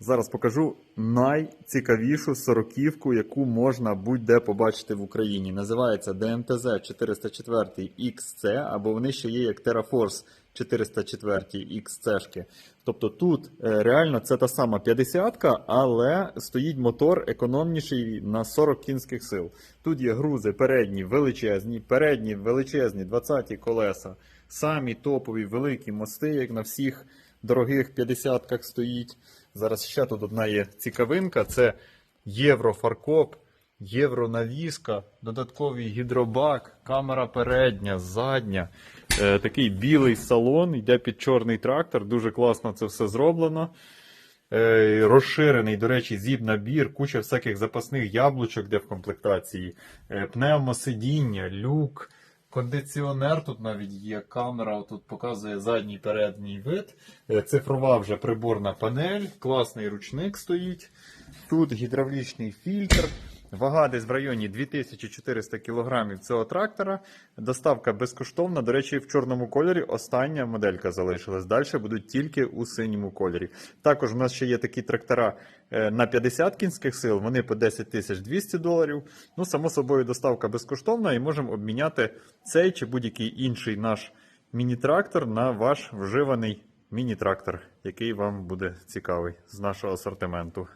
Зараз покажу найцікавішу сороківку, яку можна будь-де побачити в Україні. Називається DMTZ 404 XC, або вони ще є як TerraForce 404 XC. Тобто тут е, реально це та сама 50-ка, але стоїть мотор економніший на 40 кінських сил. Тут є грузи передні величезні, передні величезні 20 колеса, самі топові великі мости, як на всіх дорогих 50-ках стоїть. Зараз ще тут одна є цікавинка: це єврофаркоп, євронавіска, додатковий гідробак, камера передня, задня. Е, такий білий салон, йде під чорний трактор. Дуже класно це все зроблено. Е, розширений, до речі, зіп-набір, куча всяких запасних яблучок, де в комплектації, е, пневмосидіння, люк. Кондиціонер тут навіть є, камера тут показує задній передній вид. Е, Цифрова вже приборна панель, класний ручник стоїть. Тут гідравлічний фільтр. Вага десь в районі 2400 кг цього трактора. Доставка безкоштовна. До речі, в чорному кольорі остання моделька залишилась. Далі будуть тільки у синьому кольорі. Також у нас ще є такі трактора е, на 50 кінських сил, вони по 10 тисяч 200 доларів. Ну, само собою, доставка безкоштовна і можемо обміняти цей чи будь-який інший наш міні-трактор на ваш вживаний міні-трактор, який вам буде цікавий з нашого асортименту.